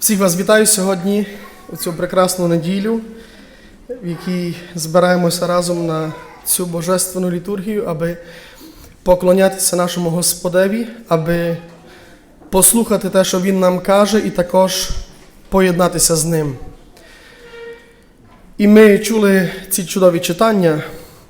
Всіх вас вітаю сьогодні у цю прекрасну неділю, в якій збираємося разом на цю божественну літургію, аби поклонятися нашому Господеві, аби послухати те, що Він нам каже, і також поєднатися з ним. І ми чули ці чудові читання,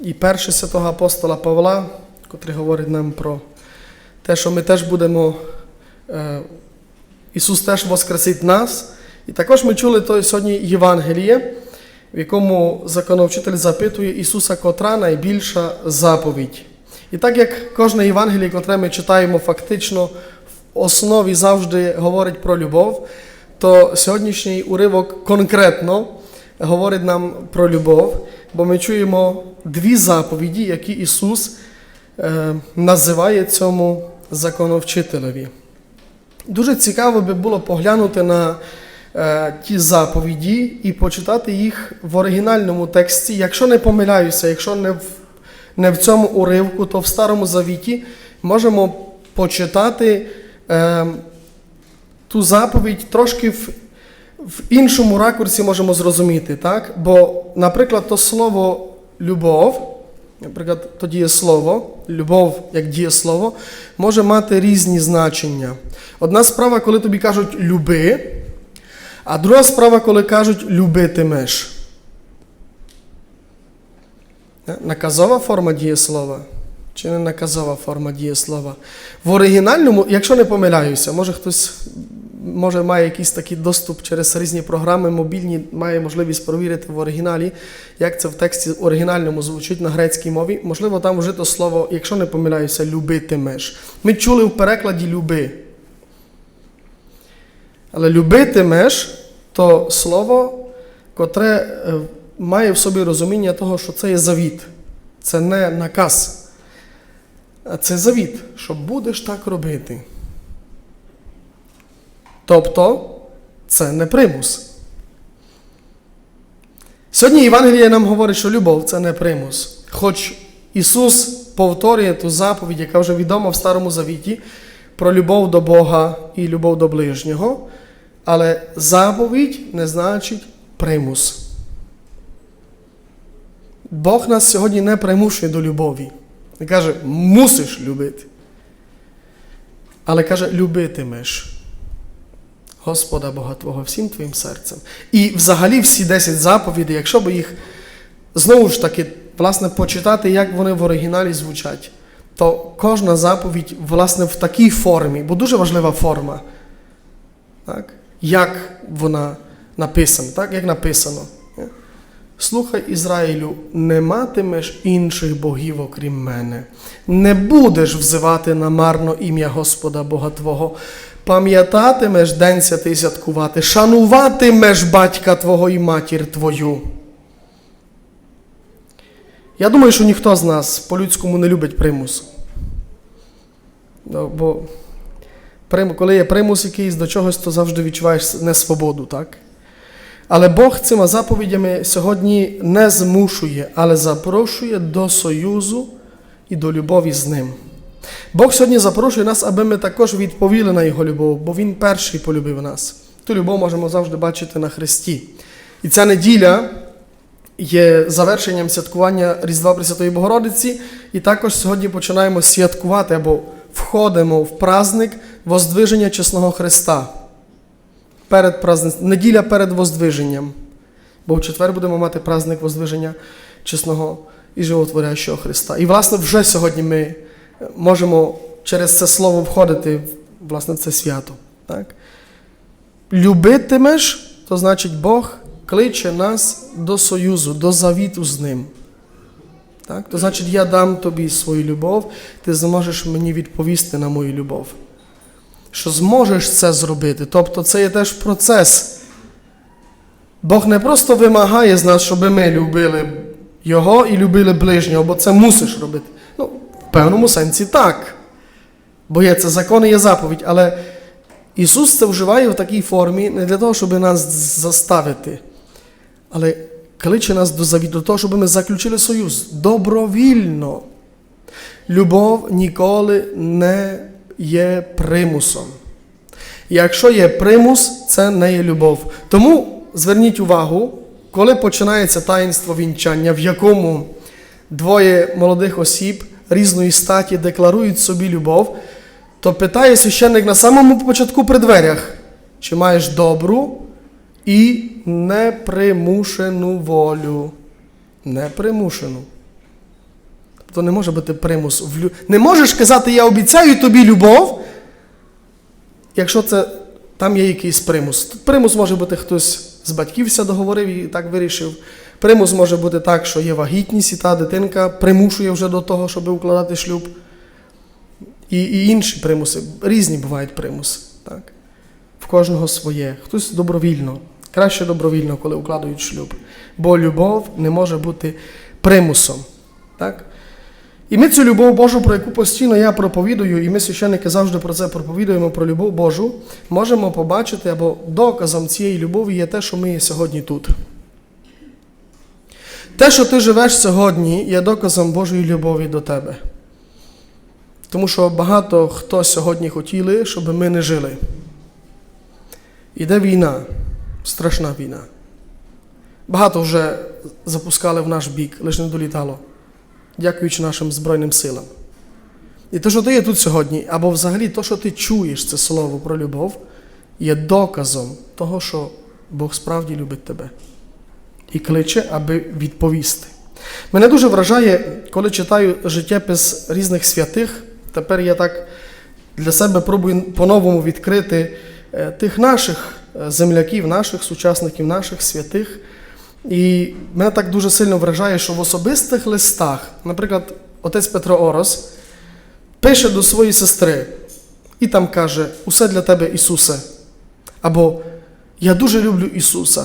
і перше святого апостола Павла, котрий говорить нам про те, що ми теж будемо. Ісус теж воскресить нас. І також ми чули то сьогодні Євангеліє, в якому законовчитель запитує Ісуса, котра найбільша заповідь. І так як кожне Євангеліє, котре ми читаємо, фактично в основі завжди говорить про любов, то сьогоднішній уривок конкретно говорить нам про любов, бо ми чуємо дві заповіді, які Ісус е, називає цьому законовчителеві. Дуже цікаво би було поглянути на е, ті заповіді і почитати їх в оригінальному тексті. Якщо не помиляюся, якщо не в, не в цьому уривку, то в Старому Завіті можемо почитати е, ту заповідь трошки в, в іншому ракурсі можемо зрозуміти. Так? Бо, наприклад, то слово любов. Наприклад, то дієслово, любов як дієслово, може мати різні значення. Одна справа, коли тобі кажуть люби, а друга справа, коли кажуть любитимеш. Е, Наказова форма дієслова чи не наказова форма дієслова. В оригінальному, якщо не помиляюся, може хтось може має якийсь такий доступ через різні програми мобільні, має можливість провірити в оригіналі, як це в тексті оригінальному звучить на грецькій мові. Можливо, там вжито слово, якщо не помиляюся, любитимеш. Ми чули в перекладі люби. Але любитимеш то слово, котре е, має в собі розуміння того, що це є завіт. Це не наказ. А це завіт, що будеш так робити. Тобто це не примус. Сьогодні Євангеліє нам говорить, що любов це не примус. Хоч Ісус повторює ту заповідь, яка вже відома в Старому Завіті, про любов до Бога і любов до ближнього, але заповідь не значить примус. Бог нас сьогодні не примушує до любові. Не каже, мусиш любити. Але каже, любитимеш. Господа Бога Твого всім твоїм серцем. І взагалі всі 10 заповідей, якщо б їх знову ж таки власне, почитати, як вони в оригіналі звучать, то кожна заповідь, власне, в такій формі, бо дуже важлива форма, так? як вона написана, так? як написано. Слухай Ізраїлю, не матимеш інших богів, окрім мене, не будеш взивати намарно ім'я Господа Бога Твого, пам'ятатимеш день святий святкувати, шануватимеш батька Твого і матір Твою. Я думаю, що ніхто з нас по-людському не любить примус. Ну, Бо коли є примус якийсь до чогось, то завжди відчуваєш несвободу, так? Але Бог цими заповідями сьогодні не змушує, але запрошує до союзу і до любові з ним. Бог сьогодні запрошує нас, аби ми також відповіли на Його любов, бо Він перший полюбив нас. Ту любов можемо завжди бачити на Христі. І ця неділя є завершенням святкування Різдва Пресвятої Богородиці, і також сьогодні починаємо святкувати або входимо в праздник Воздвиження Чесного Христа перед праздник, неділя перед Воздвиженням. Бо в четвер будемо мати праздник Воздвиження чесного і животворящого Христа. І, власне, вже сьогодні ми можемо через це слово входити в власне, це свято. Так? Любитимеш, то значить Бог кличе нас до союзу, до завіту з Ним. Так? То значить, я дам тобі свою любов, ти зможеш мені відповісти на мою любов що зможеш це зробити. Тобто це є теж процес. Бог не просто вимагає з нас, щоб ми любили Його і любили ближнього, бо це мусиш робити. В певному сенсі так. Бо є це закон і є заповідь. Але Ісус це вживає в такій формі не для того, щоб нас заставити, але кличе нас до завіту, до того, щоб ми заключили союз добровільно. Любов ніколи не є примусом. Якщо є примус, це не є любов. Тому зверніть увагу, коли починається таїнство вінчання, в якому двоє молодих осіб різної статі декларують собі любов, то питає священник на самому початку при дверях, чи маєш добру і непримушену волю. Непримушену. Тобто не може бути примус. Не можеш казати, я обіцяю тобі любов, якщо це там є якийсь примус. Примус може бути хтось з батьківся договорив і так вирішив. Примус може бути так, що є вагітність, і та дитинка примушує вже до того, щоб укладати шлюб. І, і інші примуси. Різні бувають примуси. Так? В кожного своє. Хтось добровільно. Краще добровільно, коли укладають шлюб. Бо любов не може бути примусом. Так? І ми цю любов Божу, про яку постійно я проповідую, і ми священники завжди про це проповідуємо, про любов Божу, можемо побачити, або доказом цієї любові є те, що ми є сьогодні тут. Те, що ти живеш сьогодні, є доказом Божої любові до тебе. Тому що багато хто сьогодні хотіли, щоб ми не жили. Іде війна, страшна війна. Багато вже запускали в наш бік, лише не долітало дякуючи нашим Збройним силам. І те, що ти є тут сьогодні, або взагалі те, що ти чуєш це слово про любов, є доказом того, що Бог справді любить тебе і кличе, аби відповісти. Мене дуже вражає, коли читаю життєпис різних святих. Тепер я так для себе пробую по-новому відкрити е, тих наших е, земляків, наших сучасників, наших святих. І мене так дуже сильно вражає, що в особистих листах, наприклад, отець Петро Орос пише до своєї сестри і там каже: Усе для тебе, Ісусе. Або Я дуже люблю Ісуса.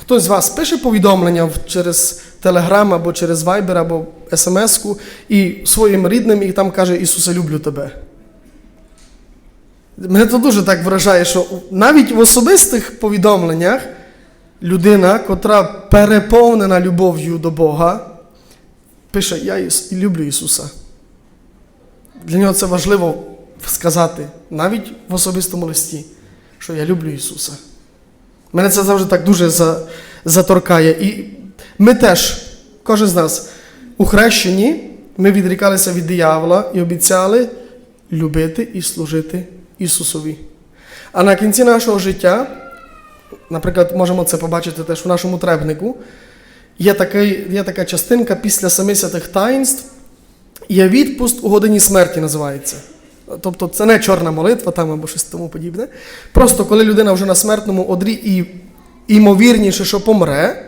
Хтось з вас пише повідомлення через Телеграм або через Viber, або смс-ку і своїм рідним і там каже Ісусе, люблю тебе. Мене це дуже так вражає, що навіть в особистих повідомленнях людина, котра переповнена любов'ю до Бога, пише: Я люблю Ісуса. Для нього це важливо сказати, навіть в особистому листі, що я люблю Ісуса. Мене це завжди так дуже за, заторкає. І ми теж, кожен з нас, у хрещенні ми відрікалися від диявола і обіцяли любити і служити Ісусові. А на кінці нашого життя Наприклад, можемо це побачити теж в нашому требнику. Є, такий, є така частинка після семи святих таїнств, є відпуст у годині смерті називається. Тобто це не чорна молитва там або щось тому подібне. Просто коли людина вже на смертному одрі і ймовірніше, що помре,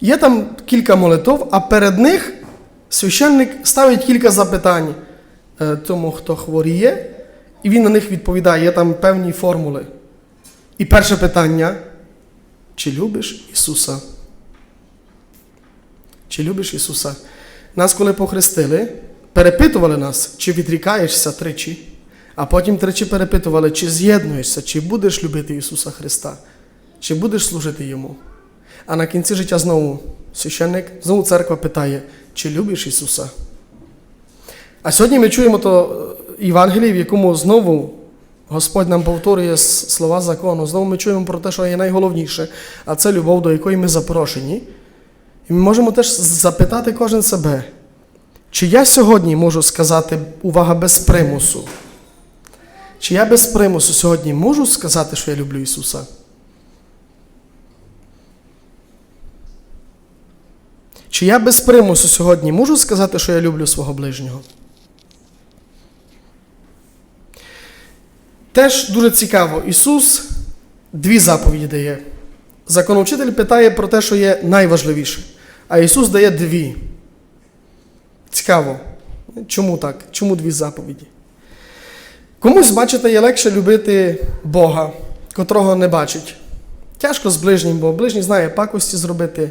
є там кілька молитв, а перед них священник ставить кілька запитань е, тому, хто хворіє, і він на них відповідає. Є там певні формули. І перше питання: чи любиш Ісуса? Чи любиш Ісуса? Нас, коли похрестили, перепитували нас, чи відрікаєшся тричі, а потім тричі перепитували, чи з'єднуєшся, чи будеш любити Ісуса Христа, чи будеш служити Йому. А на кінці життя знову священник, знову церква питає, чи любиш Ісуса? А сьогодні ми чуємо то е, Євангеліє, в якому знову Господь нам повторює слова закону. Знову ми чуємо про те, що є найголовніше, а це любов, до якої ми запрошені. І ми можемо теж запитати кожен себе, чи я сьогодні можу сказати, увага, без примусу? Чи я без примусу сьогодні можу сказати, що я люблю Ісуса? Чи я без примусу сьогодні можу сказати, що я люблю свого ближнього? Теж дуже цікаво, Ісус дві заповіді дає. Законовчитель питає про те, що є найважливіше, а Ісус дає дві. Цікаво. Чому так? Чому дві заповіді? Комусь, бачите, є легше любити Бога, котрого не бачить. Тяжко з ближнім, бо ближній знає пакості зробити,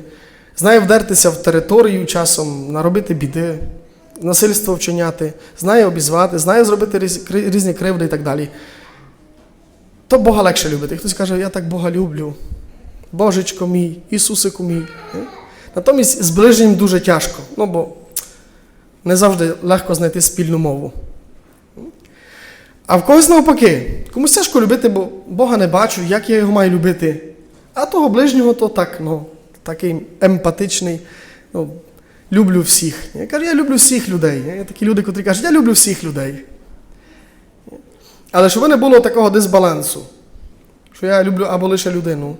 знає вдертися в територію часом, наробити біди, насильство вчиняти, знає обізвати, знає зробити різні кривди і так далі. То Бога легше любити. Хтось каже, я так Бога люблю. Божечко мій, Ісусику мій. Е? Натомість з ближнім дуже тяжко, ну бо не завжди легко знайти спільну мову. А в когось навпаки, комусь тяжко любити, бо Бога не бачу, як я його маю любити. А того ближнього то так, ну, такий емпатичний. Ну, люблю всіх. Я кажу, я люблю всіх людей. Є такі люди, котрі кажуть, я люблю всіх людей. Але щоб не було такого дисбалансу, що я люблю або лише людину,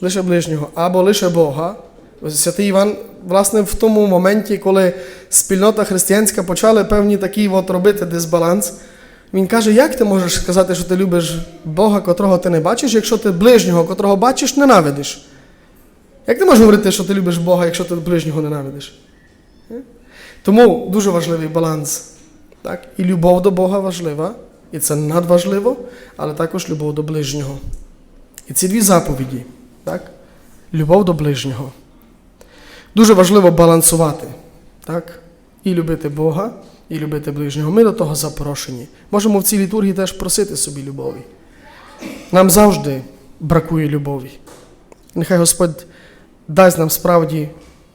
лише ближнього, або лише Бога. Святий Іван, власне, в тому моменті, коли спільнота християнська почала певні такі от робити дисбаланс, він каже, як ти можеш сказати, що ти любиш Бога, котрого ти не бачиш, якщо ти ближнього, котрого бачиш, ненавидиш? Як ти можеш говорити, що ти любиш Бога, якщо ти ближнього ненавидиш? Е? Тому дуже важливий баланс. Так? І любов до Бога важлива, і це надважливо, але також любов до ближнього. І ці дві заповіді, так? любов до ближнього. Дуже важливо балансувати, так? і любити Бога, і любити ближнього. Ми до того запрошені. Можемо в цій літургії теж просити собі любові. Нам завжди бракує любові. Нехай Господь дасть нам справді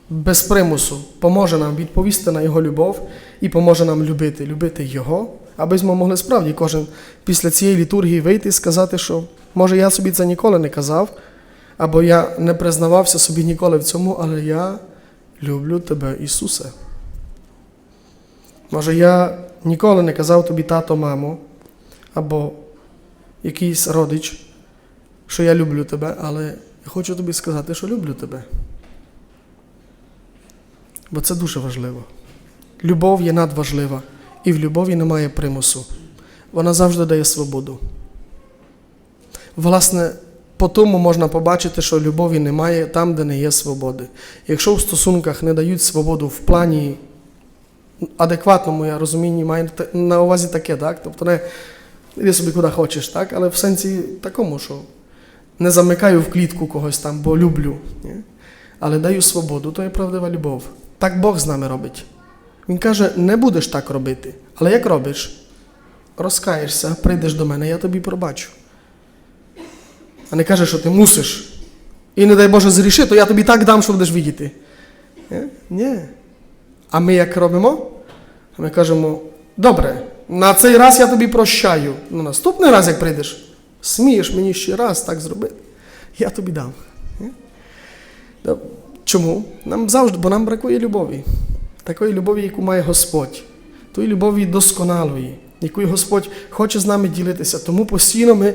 без примусу, поможе нам відповісти на Його любов і поможе нам любити, любити Його, аби ми могли справді кожен після цієї літургії вийти і сказати, що може я собі це ніколи не казав, або я не признавався собі ніколи в цьому, але я люблю тебе, Ісусе. Може, я ніколи не казав тобі тато, мамо, або якийсь родич, що я люблю тебе, але я хочу тобі сказати, що люблю тебе. Бо це дуже важливо. Любов є надважлива, і в любові немає примусу. Вона завжди дає свободу. Власне, по тому можна побачити, що любові немає там, де не є свободи. Якщо в стосунках не дають свободу в плані адекватному я розумінні, маю на увазі таке, так? Тобто не іди собі куди хочеш, так? але в сенсі такому, що не замикаю в клітку когось там, бо люблю. Ні? Але даю свободу, то є правдива любов. Так Бог з нами робить. Він каже, не будеш так робити. Але як робиш? Розкаєшся, прийдеш до мене, я тобі пробачу. А не каже, що ти мусиш. І не дай Боже зріши, то я тобі так дам, що будеш видіти. Ні? А ми як робимо? Ми кажемо, добре, на цей раз я тобі прощаю. Ну, наступний раз, як прийдеш, смієш мені ще раз так зробити, я тобі дам. Чому? Нам завжди, бо нам бракує любові. Такої любові, яку має Господь, тої любові досконалої, якою Господь хоче з нами ділитися. Тому постійно ми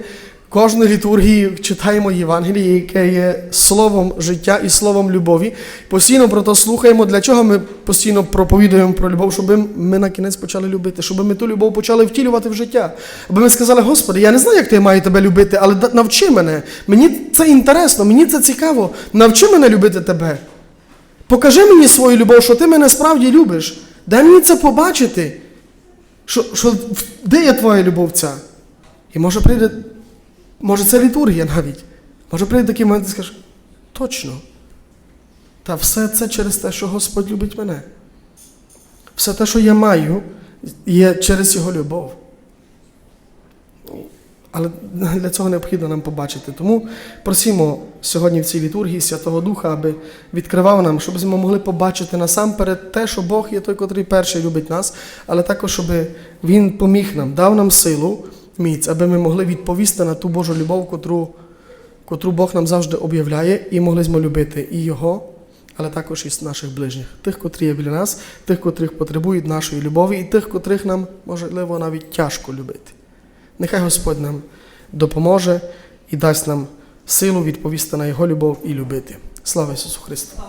кожної літургії читаємо Євангеліє, яке є словом життя і словом любові. Постійно про то слухаємо, для чого ми постійно проповідуємо про любов, щоб ми на кінець почали любити, щоб ми ту любов почали втілювати в життя. Аби ми сказали, Господи, я не знаю, як ти маю тебе любити, але навчи мене. Мені це інтересно, мені це цікаво. Навчи мене любити тебе. Покажи мені свою любов, що ти мене справді любиш. Дай мені це побачити. Що, що, де є твоя любов ця? І може прийде, може це літургія навіть. Може прийде такий момент і скаже, точно. Та все це через те, що Господь любить мене. Все те, що я маю, є через Його любов. Але для цього необхідно нам побачити. Тому просимо сьогодні в цій літургії Святого Духа, аби відкривав нам, щоб ми могли побачити насамперед те, що Бог є той, котрий перший любить нас, але також, щоб Він поміг нам, дав нам силу, міць, аби ми могли відповісти на ту Божу любов, котру, котру Бог нам завжди об'являє, і могли ми любити і Його, але також і наших ближніх, тих, котрі є біля нас, тих, котрих потребують нашої любові, і тих, котрих нам, можливо, навіть тяжко любити. Нехай Господь нам допоможе і дасть нам силу відповісти на Його любов і любити. Слава Ісусу Христу!